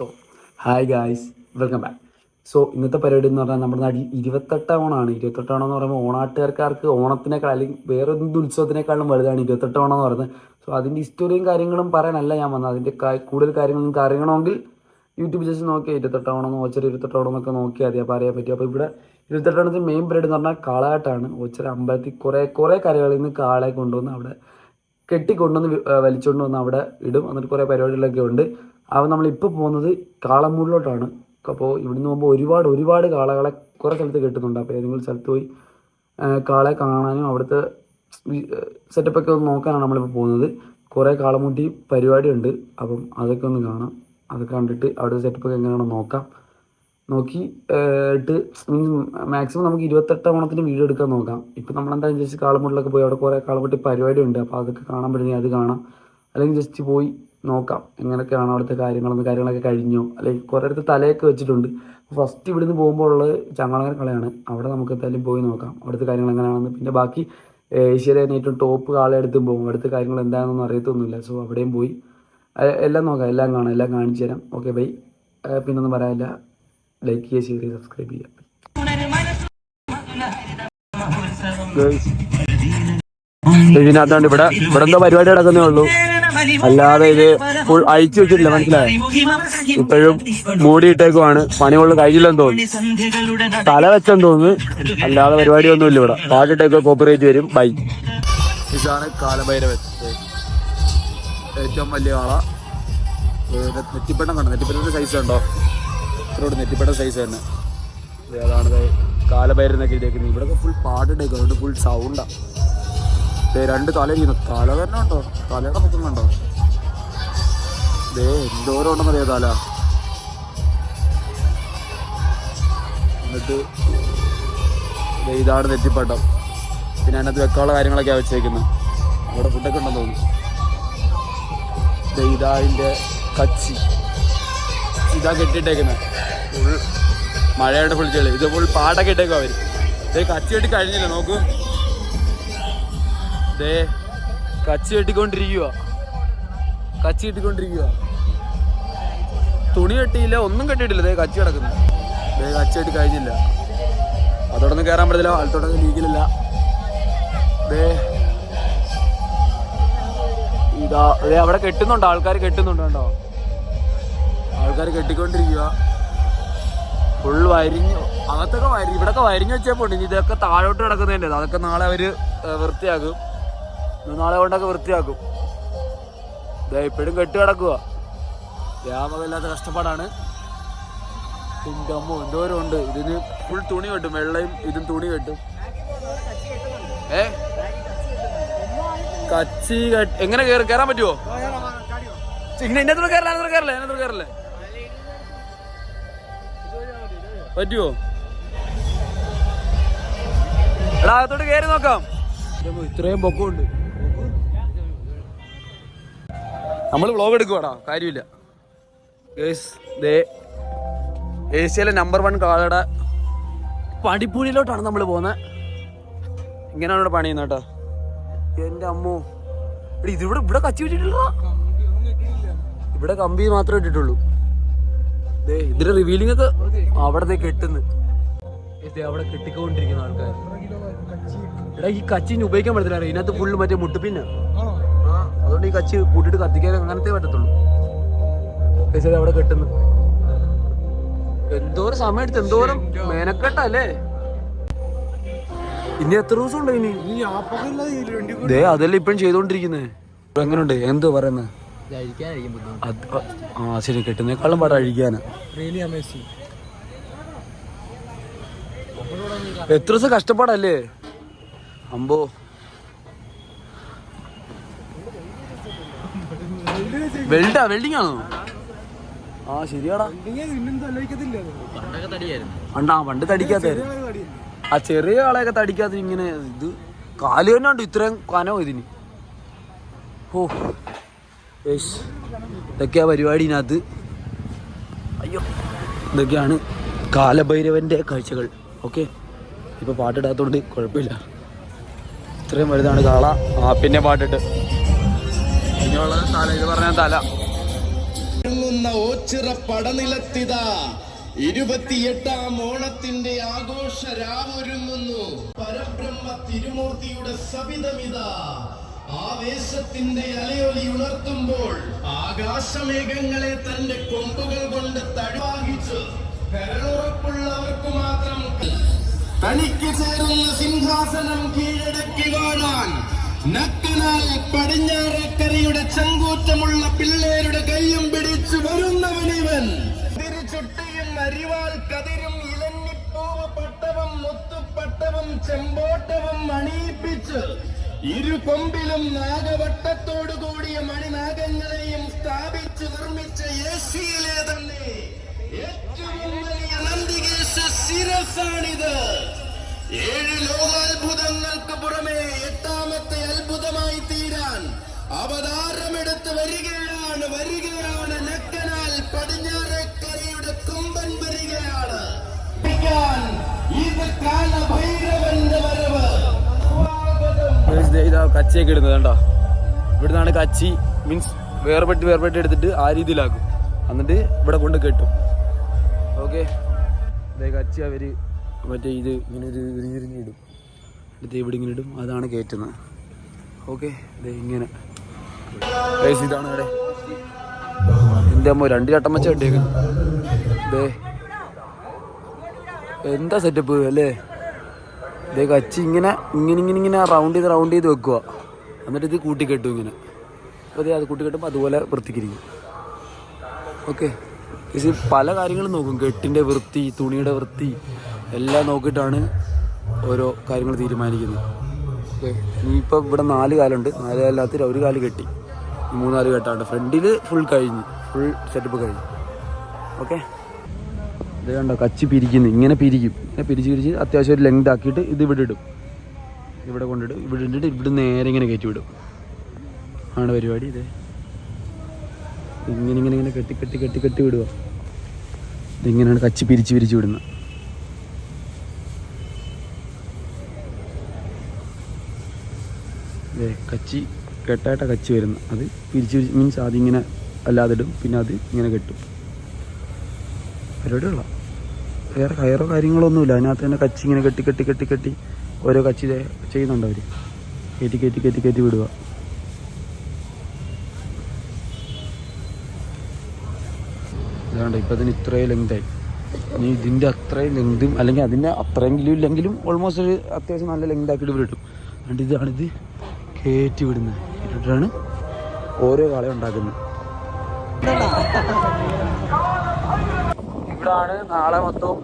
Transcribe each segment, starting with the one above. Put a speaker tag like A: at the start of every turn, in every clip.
A: So hi guys welcome back so ഇന്നത്തെ പരിപാടി എന്ന് പറഞ്ഞാൽ നമ്മുടെ നാട്ടിൽ ഇരുപത്തെട്ടാം ഓണമാണ് ഇരുപത്തെട്ടാം ഓണം എന്ന് പറയുമ്പോൾ ഓണാട്ടുകാർക്ക് ഓണത്തിനേക്കാൾ അല്ലെങ്കിൽ വേറെ എന്ത് ഉത്സവത്തിനേക്കാളും വലുതാണ് ഇരുപത്തെട്ടാം ഓണം എന്ന് പറയുന്നത്. സോ അതിന്റെ ഹിസ്റ്റോറിയും കാര്യങ്ങളും പറയാനല്ല ഞാൻ വന്നത്. അതിന്റെ കൂടുതൽ നിങ്ങൾക്ക് അറിയണമെങ്കിൽ യൂട്യൂബ് ജസ്റ്റ് നോക്കിയാൽ ഇരുപത്തെട്ടാം ഓണം ഓച്ചർ ഇരുപത്തെട്ടാം ഓണം എന്നൊക്കെ നോക്കിയാൽ മതി. അപ്പോൾ അറിയാൻ പറ്റും. അപ്പോൾ ഇവിടെ ഇരുപത്തെട്ടാം ഓണത്തിന് മെയിൻ പരിപാടി എന്ന് പറഞ്ഞാൽ കാളാട്ടാണ് ഓച്ചർ അമ്പലത്തിൽ കുറേ കുറേ കരകളിൽ നിന്ന് കാളയെ കൊണ്ടുവന്ന് അവിടെ കെട്ടിക്കൊണ്ടുവന്ന് വലിച്ചുകൊണ്ട് വന്ന് അവിടെ ഇടും. എന്നിട്ട് കുറേ പരിപാടികളൊക്കെ ഉണ്ട്. അപ്പോൾ നമ്മളിപ്പോൾ പോകുന്നത് കാളമൂടിലോട്ടാണ്. അപ്പോൾ ഇവിടുന്ന് പോകുമ്പോൾ ഒരുപാട് ഒരുപാട് കാളകളെ കുറേ സ്ഥലത്ത് കിട്ടുന്നുണ്ട്. അപ്പോൾ ഏതെങ്കിലും സ്ഥലത്ത് പോയി കാളെ കാണാനും അവിടുത്തെ സെറ്റപ്പൊക്കെ ഒന്ന് നോക്കാനാണ് നമ്മളിപ്പോൾ പോകുന്നത്. കുറേ കാളമുട്ടി പരിപാടിയുണ്ട്. അപ്പം അതൊക്കെ ഒന്ന് കാണാം. അതൊക്കെ കണ്ടിട്ട് അവിടുത്തെ സെറ്റപ്പൊക്കെ എങ്ങനെയാണെന്ന് നോക്കാം. നോക്കി ഇട്ട് മീൻസ് മാക്സിമം നമുക്ക് ഇരുപത്തെട്ടാം ഓണത്തിന് വീഡിയോ എടുക്കാൻ നോക്കാം. ഇപ്പം നമ്മളെന്താ ജസ്റ്റ് കാളമുട്ടിലൊക്കെ പോയി അവിടെ കുറേ കാളമുട്ടി പരിപാടി ഉണ്ട് അപ്പോൾ അതൊക്കെ കാണാൻ പറ്റുന്നെങ്കിൽ അത് കാണാം. അല്ലെങ്കിൽ ജസ്റ്റ് പോയി നോക്കാം. എങ്ങനെയൊക്കെയാണ് അവിടുത്തെ കാര്യങ്ങളെന്ന് കാര്യങ്ങളൊക്കെ കഴിഞ്ഞു. അല്ലെങ്കിൽ കുറേ അടുത്ത് തലയൊക്കെ വെച്ചിട്ടുണ്ട്. ഫസ്റ്റ് ഇവിടുന്ന് പോകുമ്പോൾ ഉള്ളത് ചങ്ങളങ്ങര കളയാണ്. അവിടെ നമുക്ക് എന്തായാലും പോയി നോക്കാം. അവിടുത്തെ കാര്യങ്ങൾ എങ്ങനെയാണെന്ന്. പിന്നെ ബാക്കി ഏഷ്യയിലെ തന്നെ ഏറ്റവും ടോപ്പ് കാളയെടുത്തും പോകും അവിടുത്തെ കാര്യങ്ങൾ എന്താണെന്നൊന്നും അറിയത്തൊന്നുമില്ല. സോ അവിടെയും പോയി. എല്ലാം നോക്കാം. എല്ലാം കാണാം. എല്ലാം കാണിച്ചു തരാം. ഓക്കെ ബൈ പിന്നൊന്നും പറയാനില്ല. ലൈക്ക് ചെയ്യുക ഷെയർ ചെയ്യുക സബ്സ്ക്രൈബ് ചെയ്യുക. ഇതിനകത്താണ്ട് ഇവിടെ ഇവിടെ എന്തോ പരിപാടി നടക്കുന്നേ ഉള്ളൂ. അല്ലാതെ ഇത് ഫുൾ അയച്ചു വെച്ചിട്ടില്ല മനസ്സിലായോ? ഇപ്പോഴും മൂടിയിട്ടേക്കുവാണ്. പണികളിൽ കഴിഞ്ഞില്ലെന്ന് തോന്നുന്നു. തല വെച്ചെന്ന് തോന്നുന്നു. അല്ലാതെ പരിപാടിയൊന്നുമില്ല ഇവിടെ. പാട്ടിട്ടേക്കോ കോപ്പറേറ്റ് വരും. ബൈ ഇതാണ് കാലഭൈരവൻ ഏറ്റവും വലിയ ആള. നെറ്റിപ്പട്ടം കണ്ടോ? നെറ്റിപ്പട്ടത്തിന്റെ സൈസ് ഉണ്ടോ ഇത്രയോട് നെറ്റിപ്പട്ട സൈസ് തന്നെ അതാണ് ദേ കാലഭൈരനൊക്കെ ഇട്ടേക്കുന്നത് ഇവിടെ ഫുൾ പാട്ടിട്ടേക്കും അതുകൊണ്ട് ഫുൾ സൗണ്ടാ ദേ രണ്ട് തല ഇരിക്കുന്നു തല തന്നെ ഉണ്ടോ? തലയുടെ പൊക്കുന്നുണ്ടോ ദേ എന്തോരം ഉണ്ടെന്നറിയോ തല? എന്നിട്ട് ഇതാണ് നെറ്റിപ്പട്ടം. പിന്നെ അതിനകത്ത് വെക്കാനുള്ള കാര്യങ്ങളൊക്കെയാണ് വെച്ചേക്കുന്നത് അവിടെ ഫുഡൊക്കെ ഉണ്ടെന്ന് തോന്നുന്നു. ദേ ഇതാ അതിന്റെ കച്ചി. ഇതാ കെട്ടിയിട്ടേക്കുന്നത് ഫുൾ മഴയുടെ ഫുൾ ചെളി. ഇത് ഫുൾ പാട്ടൊക്കെ ഇട്ടേക്കും അവർ കച്ചി കെട്ടി കഴിഞ്ഞില്ല? നോക്കൂ. ദേ കച്ചി കെട്ടിക്കൊണ്ടിരിക്കുക കച്ചി കെട്ടിക്കൊണ്ടിരിക്കുക തുണി കെട്ടിയില്ല ഒന്നും കെട്ടിയിട്ടില്ല. ദേ കച്ചി കിടക്കുന്നു. ദേ കച്ചി കെട്ടി കഴിഞ്ഞില്ല. അതോടൊന്നും കയറാൻ പറ്റില്ല ആൾത്തോടൊന്നും ലീഗിലില്ല. ദേ ഇതാ ദേ അവിടെ കെട്ടുന്നുണ്ട്. ആൾക്കാർ കെട്ടുന്നുണ്ട് കേട്ടോ ആൾക്കാർ കെട്ടിക്കൊണ്ടിരിക്കുക ഫുൾ വരിഞ്ഞു അകത്തൊക്കെ വരി ഇവിടൊക്കെ വരിഞ്ഞു വെച്ചപ്പോൾ ഇതൊക്കെ താഴോട്ട് കിടക്കുന്നതിന്റെ അതൊക്കെ നാളെ അവർ വൃത്തിയാക്കും. നാളെ കൊണ്ടൊക്കെ വൃത്തിയാക്കും. ഇപ്പോഴും കെട്ട് കിടക്കുക വ്യാപകമില്ലാത്ത കഷ്ടപ്പാടാണ്. എന്റെ അമ്മ എന്തോരം ഉണ്ട്. ഇതിന് ഫുൾ തുണി കെട്ടും. വെള്ളയും ഇതും തുണി കെട്ടും. ഏ? കച്ചി എങ്ങനെ കയറി കയറാൻ പറ്റുമോ പറ്റുമോ എടാ അകത്തോട്ട് കയറി നോക്കാം. ഇത്രയും പൊക്കമുണ്ട്. നമ്മൾ വ്ളോഗ് എടുക്കുവാടാ കാര്യമില്ല. ദേ ഏഷ്യയിലെ നമ്പർ വൺ കാളയുടെ പടിപ്പൂരിയിലോട്ടാണ് നമ്മൾ പോകുന്നത് ഇങ്ങനെയാണ് ഇവിടെ പണിയുന്നത് കേട്ടോ. എന്റെ അമ്മോ. എടി ഇതിവിടെ ഇവിടെ കച്ചി വിട്ടിട്ടുള്ള ഇവിടെ കമ്പി മാത്രമേ ഇട്ടിട്ടുള്ളൂ. ദേ ഇതിന്റെ റിവീലിംഗ് ഒക്കെ അവിടെ കെട്ടുന്നു. അവിടെ കെട്ടിക്കൊണ്ടിരിക്കുന്ന ആൾക്കാർ എടാ ഈ കച്ചി ഇനി ഉപയോഗിക്കാൻ പറ്റത്തില്ല. ഇതിനകത്ത് ഫുള്ള് മറ്റേ മുട്ടുപിന്നാണ് ഈ കച്ചി കൂട്ടിട്ട് കത്തിക്കാൻ അങ്ങനത്തെ പറ്റത്തുള്ളൂ. പൈസ അവിടെ കെട്ടുന്നു. എന്തോരം സമയം എടുത്ത് എന്തോരം മേനക്കെട്ടല്ലേ? ഇനി എത്ര ദിവസം ഉണ്ട് ഇനി? ദേ അതല്ല ഇപ്പഴും ചെയ്തോണ്ടിരിക്കുന്നേ. എങ്ങനെയുണ്ട് എന്ത് പറയുന്നത് ആ ശരി കെട്ടുന്നേക്കാളും പാടാ അഴിക്കാന് എത്ര ദിവസം കഷ്ടപ്പാടല്ലേ? അമ്പോ വെൽഡാ വെൽഡിംഗ് ആണോ? ആ ശരിയാടാ. അണ്ടാ പണ്ട് തടിക്കാത്ത ആ ചെറിയ ആളെയൊക്കെ തടിക്കാത്ത ഇങ്ങനെ ഇത് കാൽ തന്നെ ഉണ്ട് ഇത്രയും കനോ ഇതിന്. ഓ യേശ് ഇതൊക്കെയാ പരിപാടിനകത്ത് അയ്യോ ഇതൊക്കെയാണ് കാലഭൈരവന്റെ കാഴ്ചകൾ ഓക്കെ? ഇപ്പൊ പാട്ടിടാത്തോണ്ട് കുഴപ്പമില്ല. ഇത്രയും വലുതാണ് കാള. ആ പിന്നെ പാട്ടിട്ട്. പിന്നെയുള്ളത് തല ഇത് പറഞ്ഞ തല.
B: ഓച്ചിറ പടനിലത്തിത. ഇരുപത്തിയെട്ടാം ഓണത്തിന്റെ ആഘോഷ രാവൊരുങ്ങുന്നു പരബ്രഹ്മ തിരുമൂർത്തിയുടെ സവിതമിത ആവേശത്തിന്റെ അലയൊലി ഉണർത്തുമ്പോൾ ആകാശമേഘങ്ങളെ തന്റെ കൊമ്പുകൾ കൊണ്ട് തടിവാഹിച്ചു കരളുറപ്പുള്ളവർക്ക് മാത്രം തനിക്ക് ചേരുന്ന സിംഹാസനം കീഴടക്കി വാഴാൻ നക്കനാൽ പടിഞ്ഞാറക്കരയുടെ ചങ്കൂറ്റമുള്ള പിള്ളേരുടെ കൈയും പിടിച്ചു വരുന്നവനിവൻ തിരിച്ചുട്ടിയും അരിവാൾ കതിരും ഇലഞ്ഞിപ്പൂവ് പട്ടവും മുത്തുപട്ടവും ചെമ്പോട്ടവും അണിയിപ്പിച്ച് ഇരു കൊമ്പിലും നാഗവട്ടത്തോടു കൂടിയ മണിനാഗങ്ങളെയും സ്ഥാപിച്ചു നിർമ്മിച്ച ഏഷ്യയിലെ തന്നെ ഏറ്റവും വലിയ നന്ദികേശ ശിരസാണിത്. ഏഴ് ലോകാത്ഭുതങ്ങൾക്ക് പുറമെ എട്ടാമത്തെ അത്ഭുതമായി തീരാൻ അവതാരമെടുത്ത് വരികയാണ് വരികയാണ്. നക്കനാൽ പടിഞ്ഞാറേക്കരയുടെ കൊമ്പൻ വരികയാണ്. ഇത് കാലഭൈരവന്റെ വരവ്.
A: കച്ചിയൊക്കെ ഇടുന്നത് കണ്ടോ? ഇവിടുന്നാണ് കച്ചി മീൻസ് വേർപെട്ട് വേർപെട്ട് എടുത്തിട്ട് ആ രീതിയിലാക്കും. എന്നിട്ട് ഇവിടെ കൊണ്ട് കെട്ടും. ഓക്കെ കച്ചി അവർ മറ്റേ ഇത് ഇങ്ങനെ ഒരു ഇരിഞ്ഞിരിഞ്ഞ് ഇടും. ഇവിടെ ഇങ്ങനെ ഇടും. അതാണ് കയറ്റുന്നത്. ഓക്കെ ഇതേ ഇങ്ങനെ. ഇതാണ് ഇവിടെ. എന്റെ അമ്മ രണ്ട് ചട്ടം വെച്ച ഇട്ടേക്കും ദേ. എന്താ സെറ്റപ്പ് അല്ലേ? ഇതേ കച്ചി ഇങ്ങനെ ഇങ്ങനെ ഇങ്ങനെ ഇങ്ങനെ റൗണ്ട് ചെയ്ത് റൗണ്ട് ചെയ്ത് വെക്കുക എന്നിട്ട് ഇത് കൂട്ടിക്കെട്ടും ഇങ്ങനെ. അപ്പോൾ ഇതേ അത് കൂട്ടിക്കെട്ടുമ്പോൾ അതുപോലെ വൃത്തിക്കിരിക്കും. ഓക്കെ. ഇത് പല കാര്യങ്ങളും നോക്കും. കെട്ടിന്റെ വൃത്തി തുണിയുടെ വൃത്തി എല്ലാം നോക്കിയിട്ടാണ് ഓരോ കാര്യങ്ങൾ തീരുമാനിക്കുന്നത്. ഇനിയിപ്പോൾ ഇവിടെ നാല് കാലുണ്ട്. നാല് കാലിനകത്ത് ഒരു കാൽ കെട്ടി. മൂന്നാൽ കെട്ടാണ്ട് ഫ്രണ്ടിൽ ഫുൾ കഴിഞ്ഞ് ഫുൾ സെറ്റപ്പ് കഴിഞ്ഞു. ഓക്കെ? ഇത് കണ്ടോ കച്ചി പിരിക്കുന്നു. ഇങ്ങനെ പിരിക്കും. ഇങ്ങനെ പിരിച്ച് പിരിച്ച് അത്യാവശ്യം ഒരു ലെങ്ത് ആക്കിയിട്ട് ഇത് ഇവിടെ ഇടും. ഇവിടെ കൊണ്ടിടും. ഇവിടെ ഇട്ടിട്ട് ഇവിടെ നേരെ ഇങ്ങനെ കയറ്റി വിടും. ആണ് പരിപാടി ഇത്. ഇങ്ങനെ ഇങ്ങനെ ഇങ്ങനെ കെട്ടി കെട്ടി കെട്ടി കെട്ടി വിടുക. ഇതിങ്ങനെയാണ് കച്ചി പിരിച്ച് പിരിച്ച് വിടുന്നത്. കച്ചി കെട്ടായിട്ട കച്ചി വരുന്ന. അത് പിരിച്ച് പിരിച്ച് മീൻസ് അതിങ്ങനെ അല്ലാതെ ഇടും പിന്നെ അത് ഇങ്ങനെ കെട്ടും. പരിപാടിയുള്ള വേറെ കയറോ കാര്യങ്ങളൊന്നുമില്ല അതിനകത്ത് തന്നെ കച്ചി ഇങ്ങനെ കെട്ടി കെട്ടി കെട്ടി കെട്ടി ഓരോ കച്ചി ചെയ്യുന്നുണ്ട് അവർ കയറ്റി കയറ്റി കയറ്റി കയറ്റി വിടുക. ഇതാണ്ട് ഇപ്പം അതിന് ഇത്രയും ലെങ്തായി ഇനി ഇതിന്റെ അത്രയും ലെങ്തും അല്ലെങ്കിൽ അതിന്റെ അത്രയെങ്കിലും ഇല്ലെങ്കിലും ഓൾമോസ്റ്റ് ഒരു അത്യാവശ്യം നല്ല ലെങ്ത് ആക്കിയിട്ട് ഇവിടെ കിട്ടും അതുകൊണ്ട് ഇതാണിത് കയറ്റി വിടുന്നത് ഇട്ടിട്ടാണ് ഓരോ കാളയും ഉണ്ടാക്കുന്നത്. ഇവിടാണ് നാളെ മൊത്തം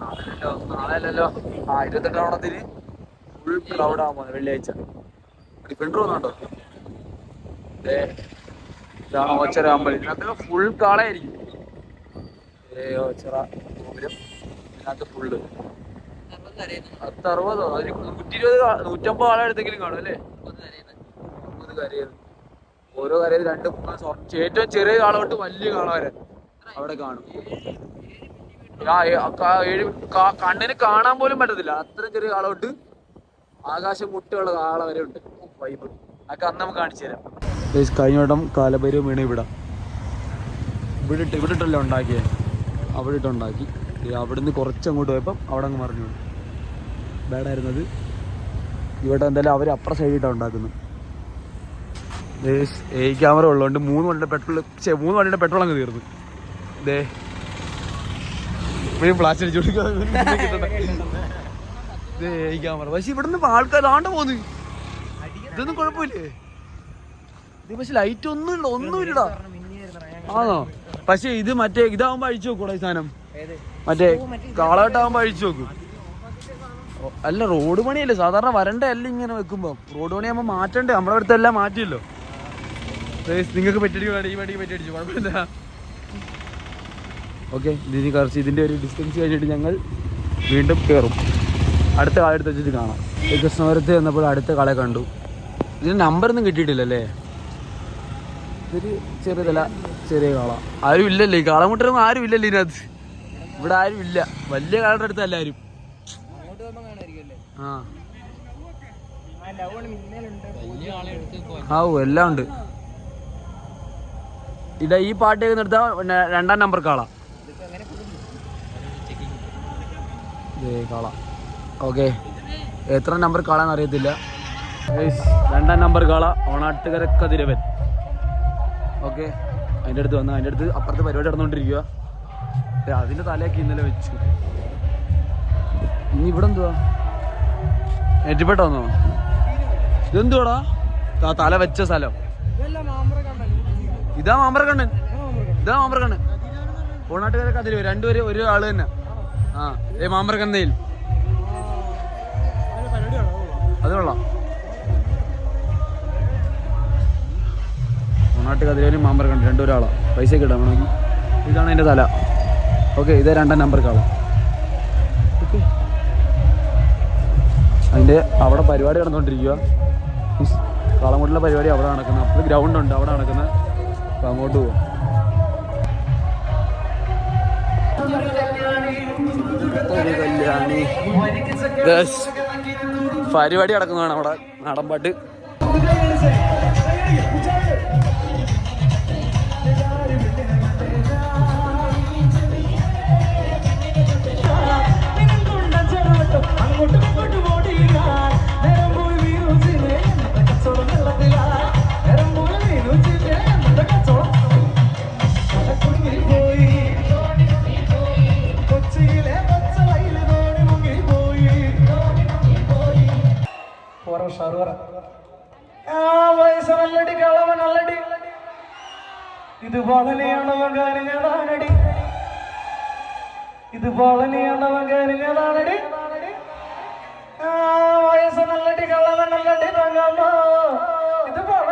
A: നാളെയല്ലോ നാളെ അല്ലല്ലോ ആ ഇരുപത്തെട്ടാം ഓണത്തിന് ഫുൾ ക്രൗഡ് ആകാൻ പോകുന്നത് വെള്ളിയാഴ്ച. ഡിഫൻഡർ വന്നുണ്ടോ ഏ ഇതാണ് ഓച്ചറ അമ്പലം. ഇതിനകത്ത് ഫുൾ കാളായിരിക്കും ഏ ഓച്ചറ ഗോപുരം ഇതിനകത്ത് ഫുള്ള് പത്തറുപതോ അതിന് നൂറ്റി ഇരുപത് നൂറ്റമ്പത് ആളെടുത്തെങ്കിലും കാണും അല്ലേ? മുപ്പത് കരയത് ഓരോ കരയത് രണ്ട് മൂന്ന് സ്വർണം ഏറ്റവും ചെറിയ കാള തൊട്ട് വലിയ കാള വരെ അവിടെ കാണും. ഏഴ് കണ്ണിന് കാണാൻ പോലും പറ്റത്തില്ല. അത്ര ചെറിയ കാള തൊട്ട് ആകാശം മുട്ടുള്ള കാള വരെ ഉണ്ട്. വൈബ് അതൊക്കെ അന്ന് നമുക്ക് കാണിച്ചു തരാം. കഴിഞ്ഞ വട്ടം കാലഭൈരവ് വീണ് ഇവിടെ. ഇവിടെ ഇട്ട് ഇവിടെ ഉണ്ടാക്കിയേ? അവിടെ ഇട്ടുണ്ടാക്കി അവിടുന്ന് കുറച്ച് അങ്ങോട്ട് പോയപ്പം അവിടെ അങ്ങ് മറിഞ്ഞു ബാഡായിരുന്നത് ഇവിടെ എന്തായാലും അവർ അപ്പുറ സൈഡിട്ടാണ് ഉണ്ടാക്കുന്നത്. ഏ ക്യാമറ ഉള്ളതുകൊണ്ട് മൂന്ന് വണ്ടിയുടെ പെട്രോൾ ഛെ, മൂന്ന് വണ്ടിയുടെ പെട്രോൾ അങ്ങ് തീർന്നു. ദേ. ഇപ്പോഴും ഫ്ലാഷ് അടിച്ചു ഈ ക്യാമറ പക്ഷെ ഇവിടുന്ന് ആൾക്കാർ ആണ്ട് പോന്ന്. ഇതൊന്നും കുഴപ്പമില്ലേ? ഇത് പക്ഷെ ലൈറ്റ് ഒന്നും ഇല്ല. ഒന്നുമില്ലടാ ആണോ? പക്ഷെ ഇത് മറ്റേ ഇതാവുമ്പോ അഴിച്ചു നോക്കൂടാ ഈ സാധനം. മറ്റേ കാളകട്ടാവുമ്പോ അഴിച്ചു നോക്കും അല്ല റോഡ് പണിയല്ലേ? സാധാരണ വരണ്ട അല്ല ഇങ്ങനെ വെക്കുമ്പോ? റോഡ് പണിയാകുമ്പോ മാറ്റണ്ടേ? നമ്മളെ അടുത്ത് എല്ലാം മാറ്റിയല്ലോ നിങ്ങൾക്ക് പറ്റിയടിക്കും ഈ വണ്ടിക്ക് ഓക്കെ ഇതിന് കുറച്ച് ഇതിന്റെ ഒരു ഡിസ്റ്റൻസ് കഴിഞ്ഞിട്ട് ഞങ്ങൾ വീണ്ടും കയറും അടുത്ത കാള എടുത്ത് വെച്ചിട്ട് കാണാം. കൃഷ്ണപുരത്ത് വന്നപ്പോൾ അടുത്ത കാളെ കണ്ടു. ഇതിന് നമ്പറൊന്നും കിട്ടിയിട്ടില്ലല്ലേ? ഇതൊരു ചെറിയതല്ല ചെറിയ കാള. ആരും ഇല്ലല്ലേ? ഈ കാളമുട്ടൊന്നും ആരും ഇല്ലല്ലേ ഇതിനകത്ത്? ഇവിടെ ആരും ഇല്ല. വലിയ കാളുടെ അടുത്തല്ല എല്ലാവരും ആ. ആ ഓ എല്ലാം ഉണ്ട്. ഇട ഈ പാട്ട് നിർത്താ രണ്ടാം നമ്പർ കാള കാള. ഓക്കെ. എത്ര നമ്പർ കാളാന്ന് അറിയത്തില്ല. രണ്ടാം നമ്പർ കാള ഓണാട്ടുകര കതിരവൻ ഓക്കെ. അതിന്റെ അടുത്ത് വന്നു അതിന്റെ അടുത്ത് അപ്പുറത്ത് പരിപാടി നടന്നുകൊണ്ടിരിക്കുക അതിന്റെ തലയൊക്കെ ഇന്നലെ വെച്ചു. ഇനി ഇവിടെ എന്തുവാ? ഏറ്റിപ്പെട്ട വന്നോ ഇതെന്തുവാടാ തല വെച്ച സ്ഥലം. ഇതാ മാമ്പറക്കണ്ണൻ ഇതാ മാമ്പറക്കണ്ണൻ ഓണാട്ടുകാരെ അതിൽ രണ്ടുപേരും ഒരു ആൾ തന്നെ. ആ ഏ മാമ്പറക്കണ്ണയിൽ അത് കൊള്ളാം. ഓണാട്ട് കതിരേനും രണ്ടു രണ്ടൊരാളാ പൈസ കിട്ടാം വേണമെങ്കിൽ. ഇതാണ് എന്റെ തല. ഓക്കെ ഇതേ രണ്ടാം നമ്പർ കാള അതിന്റെ അവിടെ പരിപാടി നടന്നുകൊണ്ടിരിക്കുക കളമുട്ടിലെ പരിപാടി അവിടെ നടക്കുന്നത്. അപ്പോൾ ഗ്രൗണ്ട് ഉണ്ട് അവിടെ നടക്കുന്നത്. അപ്പോൾ അങ്ങോട്ട് ഒരു കല്യാണി. പരിപാടി നടക്കുന്നതാണ് അവിടെ നാടൻപാട്ട്.
C: നല്ലടി കളവ നല്ലടി ഇത് വളനെയാണവൻ കരഞ്ഞതാണടി ഇത് വളനെയാണവൻ കരഞ്ഞതാണടി ആ വയസ്സ് നല്ലടി കളവൻ നല്ലടി തങ്ങമ്മ ഇത് വളനെയാണവൻ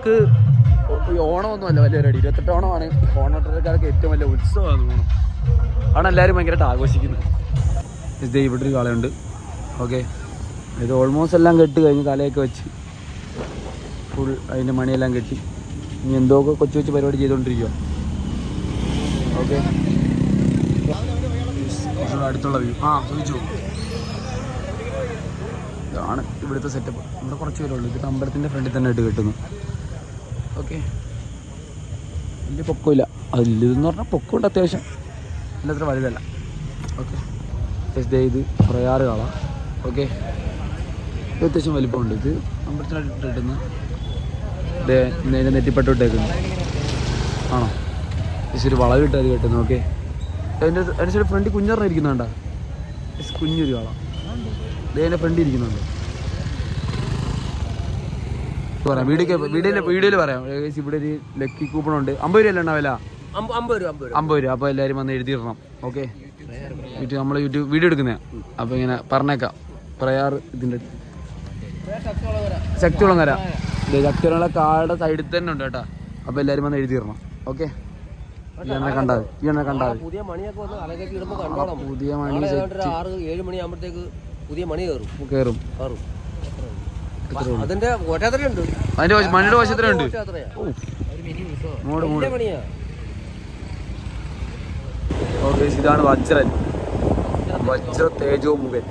A: ഇവർക്ക് ഈ ഓണമൊന്നുമല്ല വലിയ പരിപാടി ഇരുപത്തെട്ട് ഓണമാണ്. ഓണക്കാർക്ക് ഏറ്റവും വലിയ ഉത്സവമാണ് ഓണം ആണ് എല്ലാവരും ഭയങ്കരമായിട്ട് ആഘോഷിക്കുന്നത്. ഇത് ഇവിടെ ഒരു കാലമുണ്ട് ഓക്കെ. ഇത് ഓൾമോസ്റ്റ് എല്ലാം കെട്ട് കഴിഞ്ഞ് തലയൊക്കെ വെച്ച് ഫുൾ അതിന്റെ മണിയെല്ലാം കെട്ടി. ഇനി എന്തോ കൊച്ചു കൊച്ചു പരിപാടി ചെയ്തുകൊണ്ടിരിക്കുക ഓക്കെ. അടുത്തുള്ള വ്യൂ ആ ചോദിച്ചു. ഇതാണ് ഇവിടുത്തെ സെറ്റപ്പ് ഇവിടെ കുറച്ച് പേരുള്ളൂ. ഇത് അമ്പലത്തിന്റെ ഫ്രണ്ടിൽ തന്നെ ആയിട്ട് കിട്ടുന്നു. ഓക്കെ. വലിയ പൊക്കമില്ല. അതില്ലെന്ന് പറഞ്ഞാൽ പൊക്കമുണ്ട് അത്യാവശ്യം. അല്ലത്ര വലുതല്ല. ഓക്കെ. ദേ ഇത് പ്രയാറ് കാണാം. ഓക്കെ. ഇത് അത്യാവശ്യം വലിപ്പമുണ്ട്. ഇത് അമ്പലത്തിനായിട്ട് കിട്ടുന്ന ഇതേ നേരെ നെറ്റിപ്പെട്ടിട്ടേക്കുന്നു ആണോ? ജസ്റ്റ് ഒരു ഇട്ട് അത് കെട്ടുന്നു. ഓക്കെ. എന്റെ എന്റെ സൈഡ് ഫ്രണ്ടിൽ കുഞ്ഞറിന് കുഞ്ഞൊരു കാണാം ദേ എന്റെ ഫ്രണ്ടിൽ ഇരിക്കുന്നുണ്ട്. പറയാം. വീഡിയോ വീഡിയോയിൽ വീഡിയോയിൽ പറയാം. ഇവിടെ ഒരു ലക്കി കൂപ്പൺ ഉണ്ട്. അമ്പത് രൂപ അല്ലേ ഉണ്ടാവില്ല
C: അമ്പത് രൂപ.
A: അപ്പോൾ എല്ലാവരും വന്ന് എഴുതിയിടണം. ഓക്കെ യൂട്യൂബ് നമ്മൾ യൂട്യൂബ് വീഡിയോ എടുക്കുന്നേ. അപ്പോൾ ഇങ്ങനെ പറഞ്ഞേക്കാം. പ്രയാർ ഇതിന്റെ ശക്തികുളങ്ങര ശക്തികുളങ്ങര കാട് സൈഡിൽ തന്നെ ഉണ്ട് കേട്ടോ. അപ്പോൾ എല്ലാവരും വന്ന് എഴുതിയിടണം. ഓക്കെ എണ്ണ കണ്ടാൽ ഈ കണ്ടാൽ
C: പുതിയ മണിയൊക്കെ വന്ന് അലകൊക്കെ ഇടുമ്പോൾ കണ്ടോളാം.
A: പുതിയ മണി
C: ആറ് ഏഴ് മണിയാകുമ്പോഴത്തേക്ക് പുതിയ മണി കയറും.
A: കയറും.
C: കയറും? അതിന്റെ ഒറ്റത്രയുണ്ട്
A: അതിന്റെ മണിയുടെ വശത്തിലുണ്ട്. ഇതാണ് വജ്രൻ. വജ്ര തേജോ മുഖൻ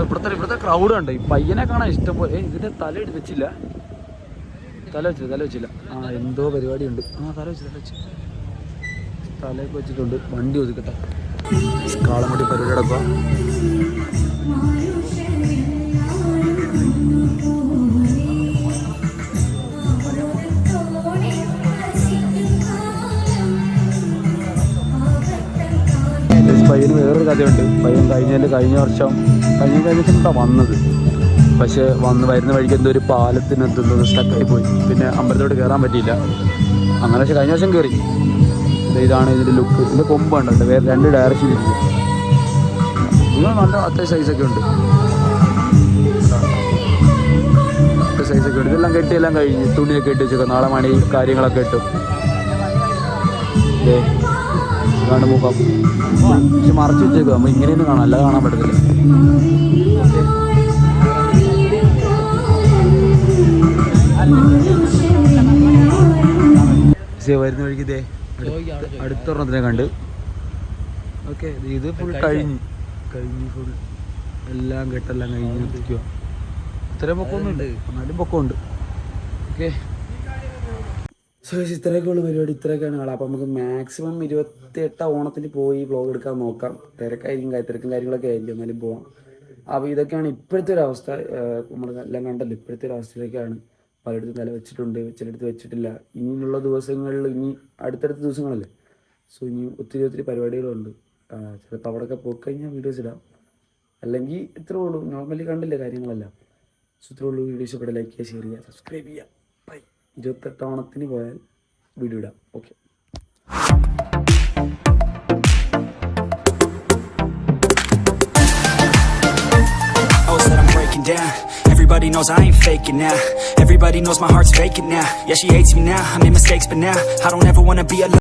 A: ഇവിടുത്തെ ഇവിടുത്തെ ക്രൗഡ് ഉണ്ട് ഈ പയ്യനെ കാണാൻ ഇഷ്ടം പോലെ ഇതിന്റെ തല എടുത്ത് വെച്ചില്ല? തല വെച്ചില്ല തല വെച്ചില്ല. ആ എന്തോ പരിപാടി ഉണ്ട് ആ തല വെച്ച് തല വെച്ച്. തലയൊക്കെ വെച്ചിട്ടുണ്ട്. വണ്ടി ഒതുക്കട്ടെ. കാളമുട്ടി പരിപാടി നടക്കുക പയ്യന് വേറൊരു കഥയുണ്ട്. പയ്യൻ കഴിഞ്ഞതിന്റെ കഴിഞ്ഞ വർഷം പയ്യൻ കഴിഞ്ഞ വർഷം വന്നത്? പക്ഷേ വന്ന് വരുന്ന വഴിക്ക് എന്തോ ഒരു പാലത്തിന് എത്തുന്നത് സ്റ്റക്കായി പോയി. പിന്നെ അമ്പലത്തോട് കയറാൻ പറ്റിയില്ല. അങ്ങനെ പക്ഷേ കഴിഞ്ഞ വർഷം കയറി ഇതാണ് ഇതിന്റെ ലുക്ക് ഇതിന്റെ കൊമ്പ് കണ്ടോ വേറെ രണ്ട് ഡയറക്ഷൻ ഇരിക്കും നിങ്ങൾ നല്ല അത്യാവശ്യം സൈസൊക്കെ ഉണ്ട്. അത്യാവശ്യം സൈസൊക്കെ ഉണ്ട്. ഇതെല്ലാം കെട്ടിയെല്ലാം കഴിഞ്ഞ് തുണിയൊക്കെ ഇട്ട് വെച്ചേക്കും നാളെ മണി കാര്യങ്ങളൊക്കെ ഇട്ടു. ഇതാണ് മുഖം പക്ഷെ മറച്ചു വെച്ചേക്കുക നമ്മൾ ഇങ്ങനെയൊന്നും കാണാം. അല്ലാതെ കാണാൻ പറ്റത്തില്ല. വരുന്ന വഴിക്ക് ഇതേ അടുത്തൊരെണ്ണത്തിനെ കണ്ട്. ഓക്കെ ഇത് ഫുൾ കഴിഞ്ഞ്. കഴിഞ്ഞ്. ഫുൾ എല്ലാം കെട്ടെല്ലാം കഴിഞ്ഞ് നിൽക്കുക ഇത്രയും പൊക്കമൊന്നുമില്ല. എന്നാലും പൊക്കമുണ്ട്. ഓക്കെ. സോ ഇത്രയൊക്കെ ഉള്ള പരിപാടി. ഇത്രയൊക്കെയാണ് ആൾ അപ്പോൾ നമുക്ക് മാക്സിമം ഇരുപത്തി എട്ടാം ഓണത്തിന് പോയി വ്ളോഗ് എടുക്കാൻ നോക്കാം. തിരക്കായിരിക്കും തിരക്കും കാര്യങ്ങളൊക്കെ ആയിരിക്കും. എന്നാലും പോവാം. അപ്പോൾ ഇതൊക്കെയാണ് ഇപ്പോഴത്തെ ഒരു അവസ്ഥ. നമ്മൾ എല്ലാം കണ്ടല്ലോ. ഇപ്പോഴത്തെ ഒരു അവസ്ഥയിലേക്കാണ് പലയിടത്തും തല വെച്ചിട്ടുണ്ട് ചിലയിടത്ത് വെച്ചിട്ടില്ല. ഇനിയുള്ള ദിവസങ്ങളിൽ ഇനി അടുത്തടുത്ത ദിവസങ്ങളല്ലേ? സോ ഇനി ഒത്തിരി ഒത്തിരി പരിപാടികളുണ്ട്. ചിലപ്പോൾ അവിടെയൊക്കെ പോയി കഴിഞ്ഞാൽ വീഡിയോസ് ഇടാം. അല്ലെങ്കിൽ ഇത്രേ ഉള്ളൂ. നോർമലി കണ്ടില്ല കാര്യങ്ങളെല്ലാം? സോ ഇത്രേ ഉള്ളൂ. വീഡിയോസ് ഇവിടെ ലൈക്ക് ചെയ്യുക ഷെയർ ചെയ്യുക സബ്സ്ക്രൈബ് ചെയ്യുക. ഇരുപത്തെട്ട് ഓണത്തിന് പോയാൽ വീഡിയോ ഇടാം okay
D: knows that I'm breaking down Everybody knows I ain't faking now Everybody knows my heart's vacant now Yeah, she hates me now, I made mistakes but now I don't ever wanna be alone